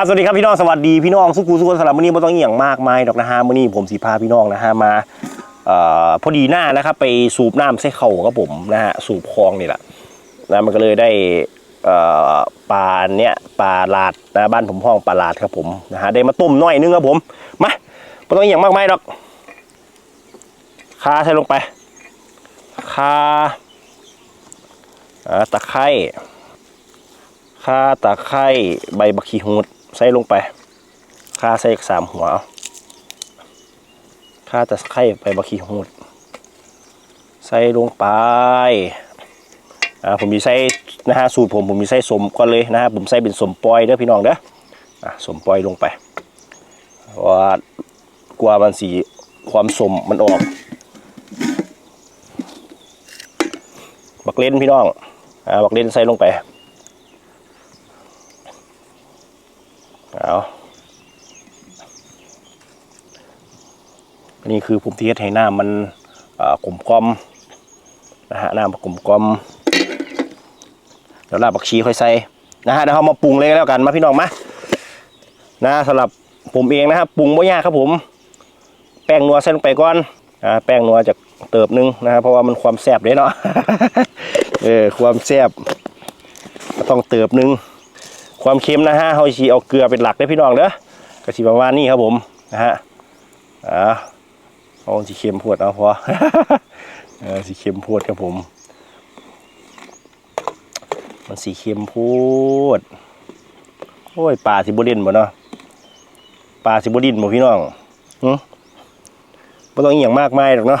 ครับสวัสดีครับพี่น้องสวัสดีพี่น้องสุกูสุกนสำหรับมือนี้ไม่ต้องเอี่ยงมากมายดอกนะฮะมือนี้ผมสีพาพี่น้องนะฮะมาอพอดีหน้านะครับไปสูบน้ำใส่เข่าครับผมนะฮะสูบคลองนี่แหละนะมันก็เลยได้เอ่อปลาเนี้ยปลาลาดนะบ้านผมห้องปลาลาดครับผมนะฮะได้มาต้มน่อยนึงครับผมมาไม่ต้องเอี่ยงมากมายดอกคาใส่ลงไปคาอ่าตะไคร้ข่าตะไคร้ใบบักขีหูด ใส่ลงไปข่าใส่อีกสามหัวข่าตะไคร้ใบบักขีหูด ใส่ลงไปอ่าผมมีใส่นะฮะสูตรผมผมมีใส่สมก่อนเลยนะฮะผมใส่เป็นสมปลอยเด้อพี่น้องเด้ออะสมปลอยลงไปเพราะว่ากลัวมันสีความสมมันออก บักเล่นพี่น้องอ่าบักเล่นใส่ลงไป เอานนี้คือผมที่เฮ็ดให้น้ำมันกลมกลมนะฮะหน้ำกลมกลมเดี๋ยวลาบบักชีค่อยใส่นะฮะเดี๋ยวเรามาปรุงเลยแล้วกันมาพี่น้องมานะสำหรับผมเองนะครับปรุงไม่ยากครับผม แป้งนัวใส่ลงไปก่อนอ่าแป้งนัวจากเติบหนึงนะครับเพราะว่ามันความแซ่บเด้เนาะเออความแซ่บต้องเติบหนึง ความเค็มนะฮะเขาชีเอาเกลือเป็นหลักได้พี่น้องเด้อกระชีประมาณนี้ครับผมนะฮะอ่าเอาสีเค็มพวดเอาพอเออสีเค็มพวดครับผม มันสีเค็มพูดโอ้ยปลาสิบดินบ่เนาะปลาสิบดินบ่พี่น้องหึบ่ต้องอหย่างมากมายหรอกเนาะ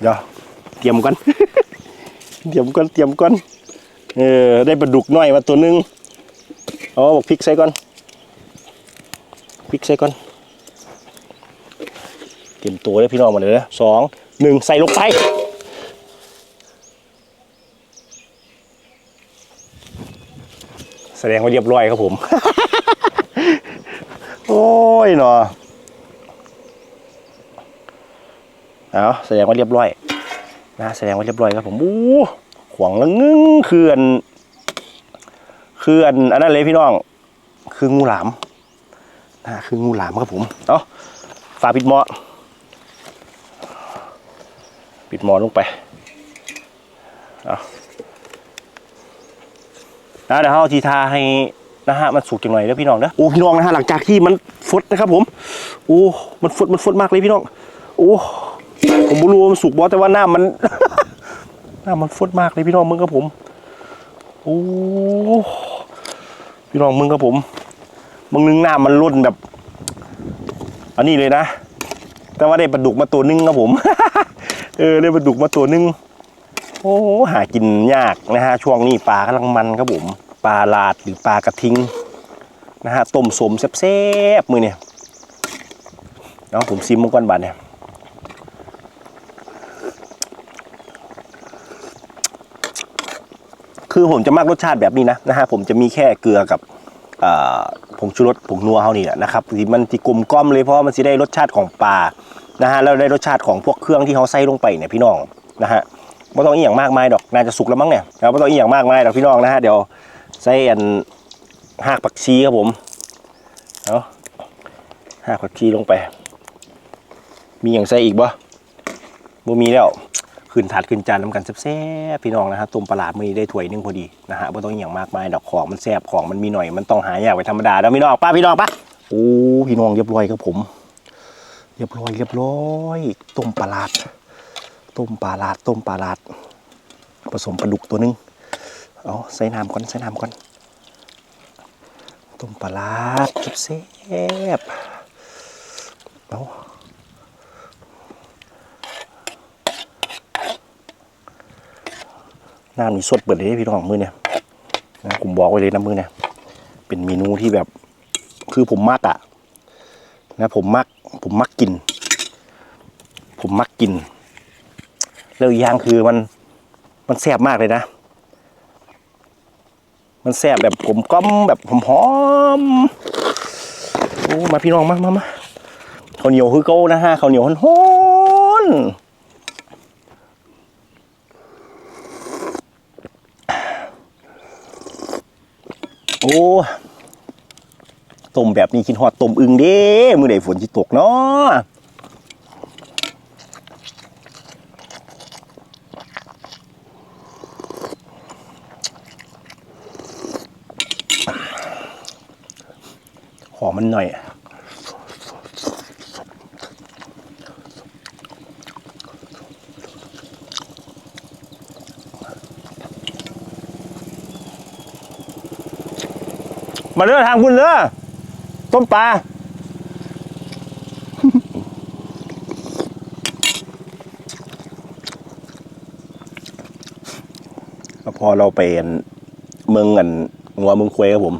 เดี๋ยวเตรียมกัน เตรียมก่อนเตรียมก่อน เออได้ปลาดุกน้อยมาตัวหนึงเอาบอกพริกใส่ก่อนพริกใส่ก่อนเตรียมตัวเลยพี่น้องมาเลยนะสองหนึ่งใส่ลงไปแสดงว่าเรียบร้อยครับผม โอ้ยเนาะเอาแสดงว่าเรียบร้อยนะแสดงว่าเรียบร้อยครับผมอู้ ขวงแล้วงึ้งเขื่อนเขื่อนอันนั้นเลยพี่น้อง คืองูหลามนะคืองูหลามครับผมเอาฝาปิดหม้อปิดหม้อลงไปเอานะเดี๋ยวเราทีทาให้นะฮะมันสุกจังหน่อยแล้วพี่น้องนะโอ้พี่น้องนะฮะหลังจากที่มันฟดนะครับผมโอ้มันฟดมันฟดมากเลยพี่น้องโอ้ผมไม่รู้ว่ามันสุกบอแต่ว่าหน้ามัน หน้ามันฟดมากเลยพี่น้องมึงครับผม โอ้พี่น้องมึงครับผมมึงนึงหน้ามันล้นแบบ อันนี้เลยนะ แต่ว่าได้ปลาดุกมาตัวนึงครับผม เออได้ปลาดุกมาตัวนึง โอ้หากินยากนะฮะช่วงนี้ปลากำลังมันครับผมปลาลาดหรือปลากระทิงนะฮะต้มสมแซ่บๆมือเนี่ยเอาผมซิมมังกรบาทเนี่ย คือผมจะมากรสชาติแบบนี้นะนะฮะผมจะมีแค่เกลือกับผงชูรสผงนัวเขานี่แหละนะครับที่มันที่กลมกล่อมเลยเพราะมันจะได้รสชาติของปลานะฮะแล้วได้รสชาติของพวกเครื่องที่เขาใส่ลงไปเนี่ยพี่น้องนะฮะไม่ต้องอีหยังมากมายดอกน่าจะสุกแล้วมั้งเนี่ยไม่ต้องอีหยังมากมายดอกพี่น้องนะฮะเดี๋ยวใส่อันหากผักชีครับผมเอาหากผักชีลงไป มีอย่างใส่อีกบ่บ่มีแล้ว ขึ้นถาดขึ้นจานน้ำกันแซ่บๆพี่น้องนะฮะต้มปลาลาดมือนี้ได้ถ้วยนึงพอดีนะฮะไม่ต้องอย่างมากมายดอกของมันแซ่บของมันมีหน่อยมันต้องหายากไปธรรมดาแล้วพี่น้องป้าพี่น้องป้าโอ้พี่น้องเรียบร้อยครับผม เรียบร้อยเรียบร้อยต้มปลาลาดต้มปลาลาดต้มปลาลาดผสมปลาดุกตัวหนึงเอาใส่น้ำก่อนใส่น้ำก่อนต้มปลาลาดแซ่บเอา น้ำนี่สดเปิดเลยพี่น้องมือเนี่ยนะผมบอกไว้เลยนะมือเนี่ยเป็นเมนูที่แบบ คือผมมักอะนะผมมัก ผมมักกิน ผมมักกิน แล้วอีกอย่างคือมันมันแซ่บมากเลยนะ มันแซ่บแบบกลมกล่อมแบบหอมๆโอ้มาพี่น้องมามามาข้าวเหนียวคือเก้นะฮะข้าวเหนียวฮ้อน โอ้ต้มแบบนี้กินฮอดต้มอึงเด้มื้อใดฝนจะตกเนาะขอมันหน่อย มาเรือทางคุณเลือต้มปลาพอเราไปเมืองกันงัวเมืองควยครับผม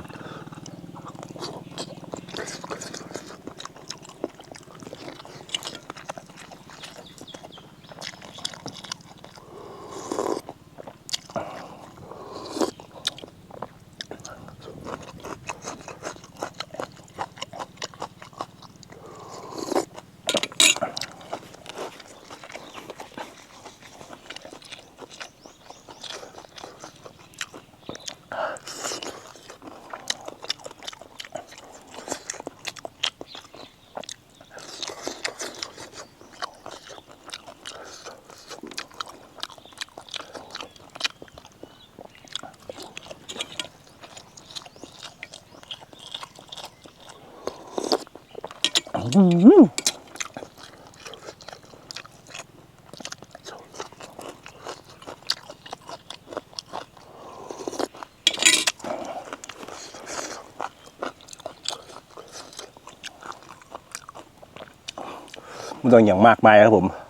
ไม่ต้องอย่างมากมายครับผม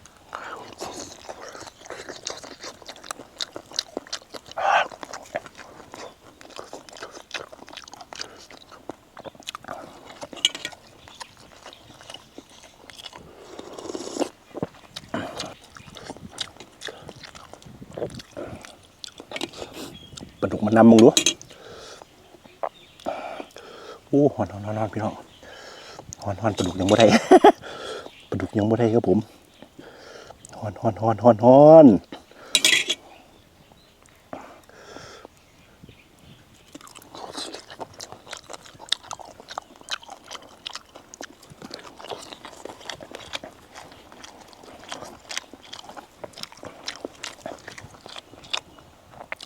น้ำมึงดูโอ้หอนหอนหอนพี่น้องหอนหอนปลาดุกยังบ่ได้ปลาดุกยังบ่ได้ครับผมหอนหอนหอนหอนหอน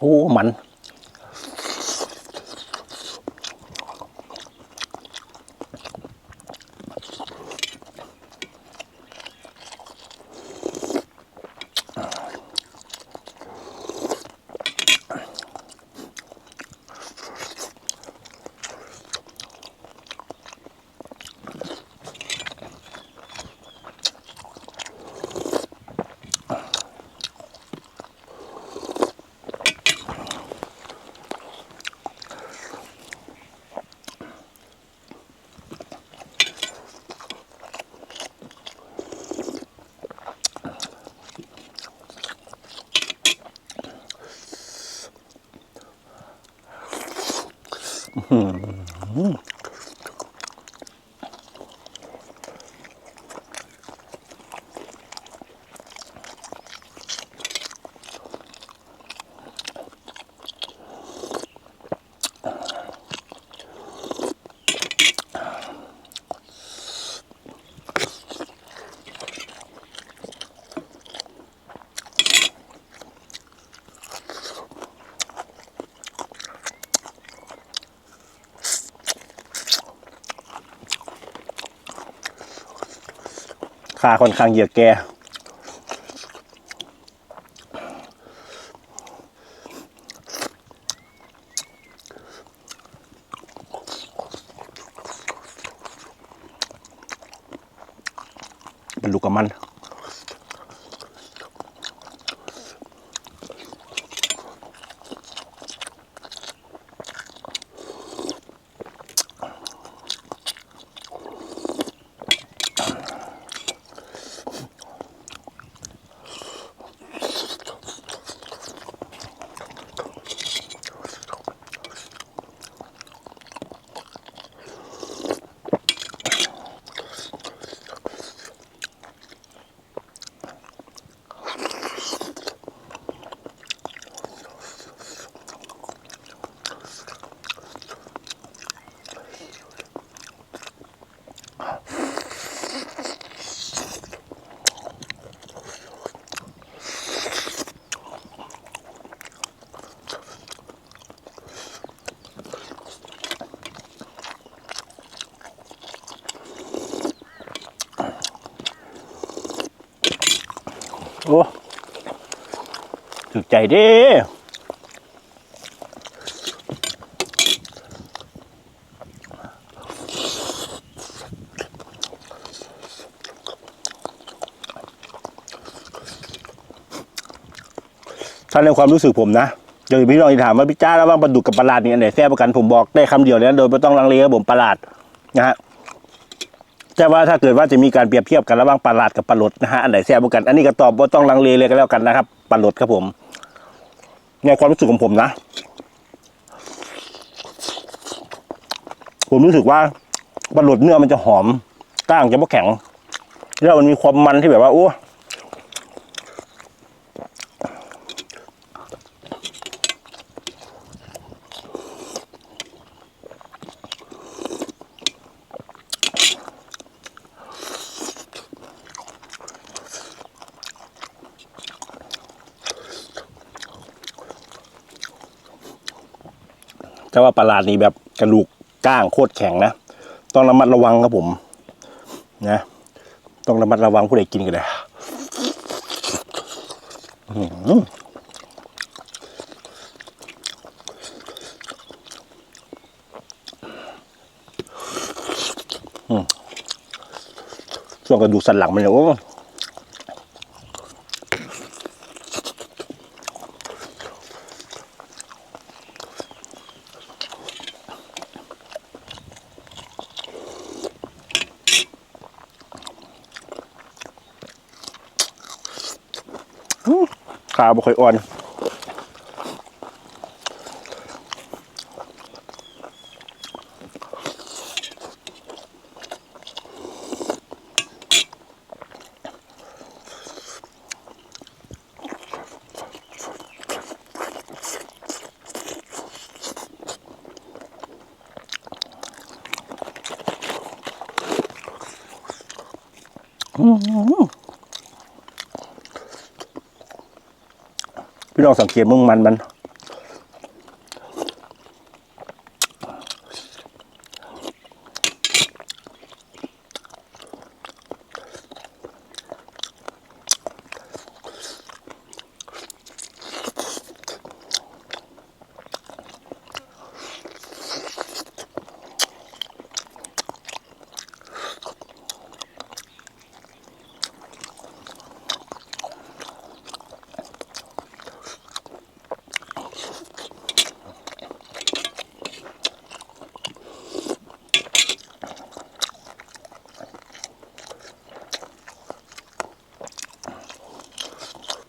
โอ้ มัน ขาค่อนข้างเหยียดแกเป็นลูกกับมัน โอ้ถึกใจเด้ถ้าในความรู้สึกผมนะเดี๋ยวพี่น้องจะถามว่าพี่จ้าระหว่างปลาดุกกับปลาหลาดนี่อันไหนแซ่บกว่ากันผมบอกได้คำเดียวเลยนะโดยไม่ต้องลังเลครับผมปลาหลาดนะฮะ แต่ว่าถ้าเกิดว่าจะมีการเปรียบเทียบกันระหว่างปลาหลาดกับปลาหลดนะฮะอันไหนแซ่บกว่ากัน อันนี้ก็ตอบว่าต้องลังเลเลยก็แล้วกันนะครับปลาหลดครับผมในความรู้สึกของผมนะ ผมรู้สึกว่าปลาหลดเนื้อมันจะหอมก้างจะไม่แข็ง แล้วมันมีความมันที่แบบว่าโอ้ แต่ว่าปลาหลาดนี่แบบกระดูกก้างโคตรแข็งนะ ต้องระมัดระวังครับผม นะ ต้องระมัดระวังผู้ใดกินกันเลยช่วงกระดูกสันหลังมันเนี่ยโอ้ ขาบ่ค่อยอ่อนพี่น้ องสังเกตมึงมันมัน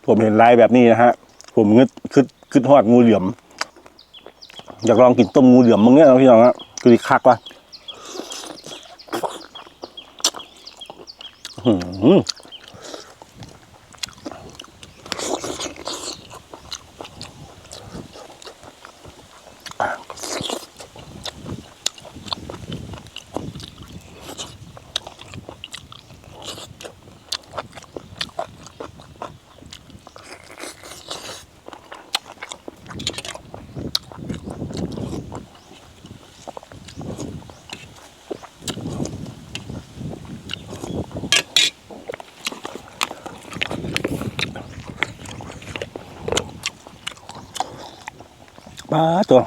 ผมเห็นลายแบบนี้นะฮะ ผมงึดคึดคึดทอดงูเหลือม อยากลองกินต้มงูเหลือมมึงเนี่ยนะพี่น้องฮะคือคักว่ะ ป้าตัว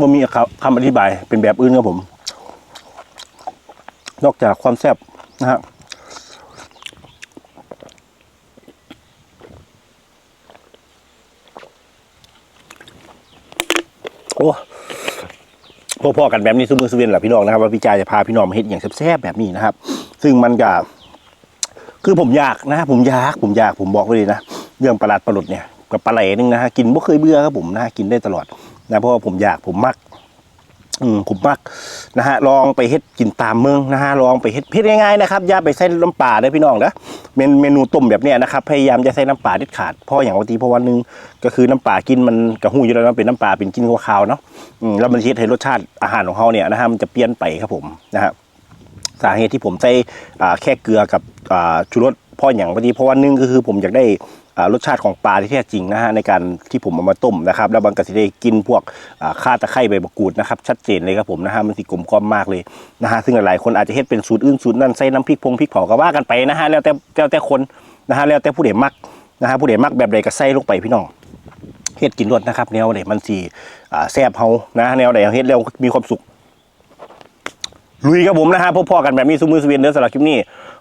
มันมีคำอธิบายเป็นแบบอื่นครับผม นอกจากความแซ่บนะฮะโอ้พ่อๆกันแบบนี้ซุมือสเวนแหละพี่น้องนะครับว่าพี่จายจะพาพี่น้องมาเฮ็ดอย่างแซ่บๆแบบนี้นะครับ ซึ่งมันก็คือผมอยากนะ ผมอยากผมอยากผมบอกเลยนะ เรื่องประหลาดประหลดเนี่ย กับปลาไหลนึงนะฮะกินไม่เคยเบื่อครับผมนะฮะกินได้ตลอดนะเพราะว่าผมอยากผมมักอืมผมมักนะฮะลองไปเฮ็ดกินตามเมืองนะฮะลองไปเฮ็ดเฮ็ดง่ายๆนะครับอย่าไปใส่น้ำปลาได้อพี่น้องนะเมนเมนูต้มแบบเนี้ยนะครับพยายามจะใส่น้ำปลาเด็ดขาดเพราะอย่างบางทีเพราะวันหนึงก็คือน้ำปลากินมันกระหู้อยู่แล้วนะเป็นน้ำปลาเป็นกินขาวๆเนาะอืมแล้วมันเฮ็ดให้รสชาติอาหารของเขาเนี่ยนะฮะมันจะเปลี่ยนไปครับผมนะฮะสาเหตุที่ผมใส่อ่าแค่เกลือกับอ่าชูรส พราะอย่างพอดีเพราะว่านึ่งก็คือผมอยากได้รสชาติของปลาที่แท้จริงนะฮะในการที่ผมเอามาต้มนะครับแล้วบางกะสิได้กินพวกอ่าข่าตะไคร้ใบมะกรูดนะครับชัดเจนเลยครับผมนะฮะมันสิกลมกล่อมมากเลยนะฮะซึ่งหลายๆคนอาจจะเฮ็ดเป็นสูตรอื่นสูตรนั้นใส่น้ำพริกพงพริกเผาก็ว่ากันไปนะฮะแล้วแต่แล้วแต่คนนะฮะแล้วแต่ผู้ใดมักนะฮะผู้ใดมักแบบใดก็ใส่ลงไปพี่น้องเฮ็ดกินรสนะครับแนวไหนมันสีแซ่บเฮานะแนวไหนเฮ็ดแล้วมีความสุขลุยครับผมนะฮะพบพอกันแบบนี้ซุมือสเวียนเดือสำหรับคลิปนี้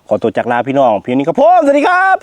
ขอตัวจากลาพี่น้องเพียงนี้ครับผมสวัสดีครับ